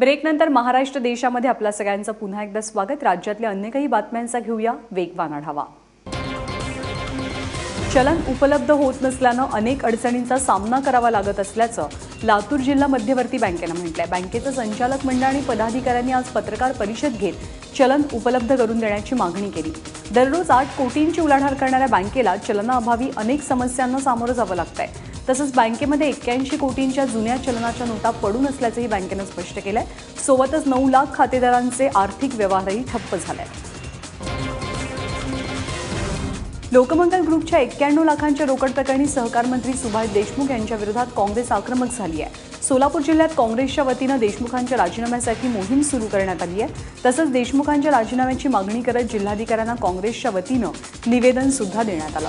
ब्रेकनंतर महाराष्ट्र देशामध्ये आपल्या सगळ्यांचं पुन्हा एकदा स्वागत. राज्यातल्या अन्य काही बातम्यांचा घेऊया वेगवान आढावा चलन उपलब्ध होत नसल्यानं अनेक अडचणींचा सामना करावा लागत असल्याचं लातूर जिल्हा मध्यवर्ती बँकेनं म्हटलंय. बँकेचं संचालक मंडळ आणि पदाधिकाऱ्यांनी आज पत्रकार परिषद घेत चलन उपलब्ध करून देण्याची मागणी केली. दररोज आठ कोटींची उलाढाल करणाऱ्या बँकेला चलनाअभावी अनेक समस्यांना सामोरं जावं लागतंय. तसंच बँकेमध्ये एक्क्याऐंशी कोटींच्या जुन्या चलनाच्या नोटा पडून असल्याचंही बँकेनं स्पष्ट केलंय. सोबतच नऊ लाख खातेदारांचे आर्थिक व्यवहारही ठप्प झाले आहेत लोकमंगल ग्रुपच्या एक्क्याण्णव लाखांच्या रोकड प्रकरणी सहकार मंत्री सुभाष देशमुख यांच्या विरोधात काँग्रेस आक्रमक झाली आहे सोलापूर जिल्ह्यात काँग्रेसच्या वतीनं देशमुखांच्या राजीनाम्यासाठी मोहीम सुरू करण्यात आली आहे तसंच देशमुखांच्या राजीनाम्याची मागणी करत जिल्हाधिकाऱ्यांना काँग्रेसच्या वतीनं निवेदन सुद्धा देण्यात आलं.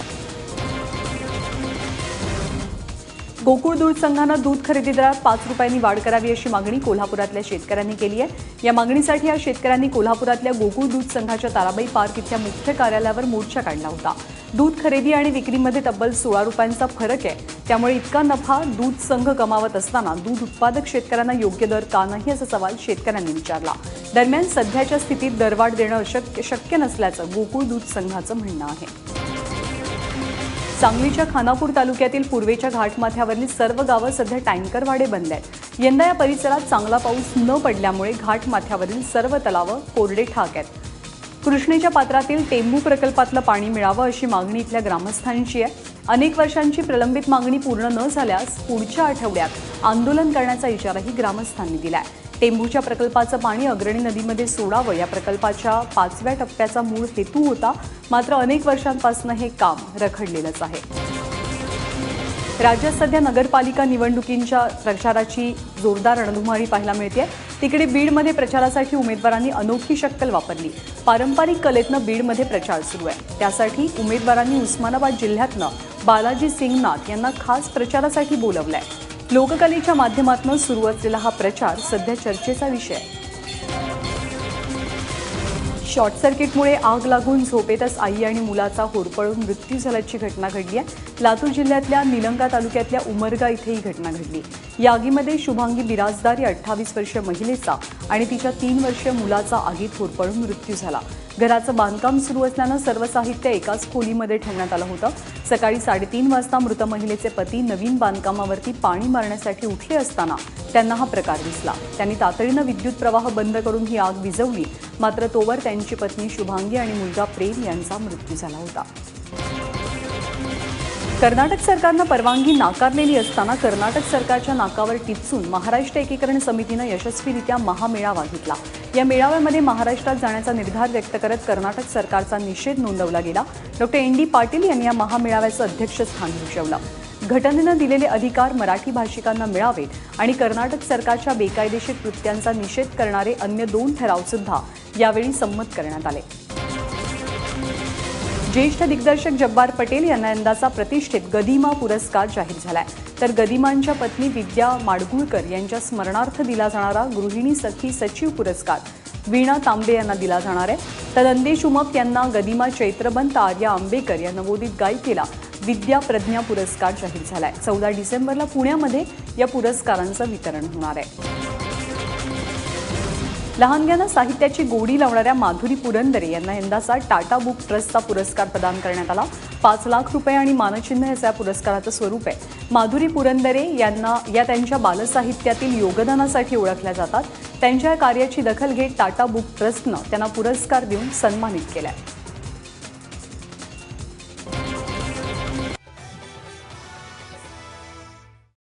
गोकुळ दूध संघानं दूध खरेदी दरात पाच रुपयांनी वाढ करावी अशी मागणी कोल्हापुरातल्या शेतकऱ्यांनी केली आहे. या मागणीसाठी आज शेतकऱ्यांनी कोल्हापुरातल्या गोकुळ दूध संघाच्या ताराबाई पार्क इथल्या मुख्य कार्यालयावर मोर्चा काढला होता. दूध खरेदी आणि विक्रीमध्ये तब्बल सोळा रुपयांचा फरक आहे. त्यामुळे इतका नफा दूध संघ कमावत असताना दूध उत्पादक शेतकऱ्यांना योग्य दर का नाही असा सवाल शेतकऱ्यांनी विचारला. दरम्यान सध्याच्या स्थितीत दरवाढ देणं अशक्य शक्य नसल्याचं गोकुळ दूध संघाचं म्हणणं आहे. सांगलीच्या खानापूर तालुक्यातील पूर्वेच्या घाटमाथ्यावरील सर्व गावं सध्या टँकरवाडे बनले आहेत. यंदा या परिसरात चांगला पाऊस न पडल्यामुळे घाटमाथ्यावरील सर्व तलावं कोरडे ठाक आहेत. कृष्णेच्या पात्रातील टेंबू प्रकल्पातलं पाणी मिळावं अशी मागणी इथल्या ग्रामस्थांची आहे. अनेक वर्षांची प्रलंबित मागणी पूर्ण न झाल्यास पुढच्या आठवड्यात आंदोलन करण्याचा इशाराही ग्रामस्थांनी दिला आहे टेंबूच्या प्रकल्पाचं पाणी अग्रणी नदीमध्ये सोडावं. या प्रकल्पाच्या पाचव्या टप्प्याचा मूळ हेतू होता मात्र अनेक वर्षांपासून हे काम रखडलेलंच आहे. राज्यात सध्या नगरपालिका निवडणुकींच्या प्रचाराची जोरदार रणधुमाळी पाहायला मिळते तिकडे बीडमध्ये प्रचारासाठी उमेदवारांनी अनोखी शक्कल वापरली. पारंपरिक कलेतनं बीडमध्ये प्रचार सुरू आहे. त्यासाठी उमेदवारांनी उस्मानाबाद जिल्ह्यातनं बालाजी सिंगनाथ यांना खास प्रचारासाठी बोलवलंय. लोककलेच्या माध्यमातून सुरू असलेला हा प्रचार सध्या चर्चेचा विषय आहे. शॉर्ट सर्किटमुळे आग लागून झोपेतच आई आणि मुलाचा होरपळून मृत्यू झाल्याची घटना घडली आहे. लातूर जिल्ह्यातल्या निलंगा तालुक्यातल्या उमरगा इथे ही घटना घडली. या आगीमध्ये शुभांगी बिराजदार या अठ्ठावीस वर्षीय महिलेचा आणि तिच्या तीन वर्षीय मुलाचा आगीत होरपळून मृत्यू झाला. घराचं बांधकाम सुरू असल्यानं सर्व साहित्य एकाच खोलीमध्ये ठेवण्यात आलं होतं. सकाळी साडेतीन वाजता मृत महिलेचे पती नवीन बांधकामावरती पाणी मारण्यासाठी उठले असताना त्यांना हा प्रकार दिसला. त्यांनी तातडीनं विद्युत प्रवाह बंद करून ही आग विझवली. मात्र तोवर त्यांची पत्नी शुभांगी आणि मुलगा प्रेम यांचा मृत्यू झाला होता. कर्नाटक सरकारनं परवानगी नाकारलेली असताना कर्नाटक सरकारच्या नाकावर टिचून महाराष्ट्र एकीकरण समितीनं यशस्वीरित्या महामेळावा घेतला. या मेळाव्यामध्ये महाराष्ट्रात जाण्याचा निर्धार व्यक्त करत कर्नाटक सरकारचा निषेध नोंदवला गेला. डॉक्टर एन डी पाटील यांनी या महामेळाव्याचं अध्यक्षस्थान भूषवलं. घटनेनं दिलेले अधिकार मराठी भाषिकांना मिळावेत आणि कर्नाटक सरकारच्या बेकायदेशीर कृत्यांचा निषेध करणारे अन्य दोन ठराव सुद्धा यावेळी संमत करण्यात आले. ज्येष्ठ दिग्दर्शक जब्बार पटेल यांना यंदाचा प्रतिष्ठित गदिमा पुरस्कार जाहीर झालाय. तर गदिमांच्या पत्नी विद्या माडगुळकर यांच्या स्मरणार्थ दिला जाणारा गृहिणी सखी सचिव पुरस्कार वीणा तांबे यांना दिला जाणार आहे. तर अंदेश उमप यांना गदिमा चैत्रबंत आर्या आंबेकर या नवोदित गायिकेला विद्या प्रज्ञा पुरस्कार जाहीर झालाय. चौदा डिसेंबरला पुण्यामध्ये या पुरस्कारांचं वितरण होणार आहे. लहानग्यांना साहित्याची गोडी लावणाऱ्या माधुरी पुरंदरे यांना यंदाचा टाटा बुक ट्रस्टचा पुरस्कार प्रदान करण्यात आला. पाच लाख रुपये आणि मानचिन्ह याचं या पुरस्काराचं स्वरूप आहे. माधुरी पुरंदरे यांना या त्यांच्या बालसाहित्यातील योगदानासाठी ओळखल्या जातात. त्यांच्या कार्याची दखल घेत टाटा बुक ट्रस्टनं त्यांना पुरस्कार देऊन सन्मानित केला आहे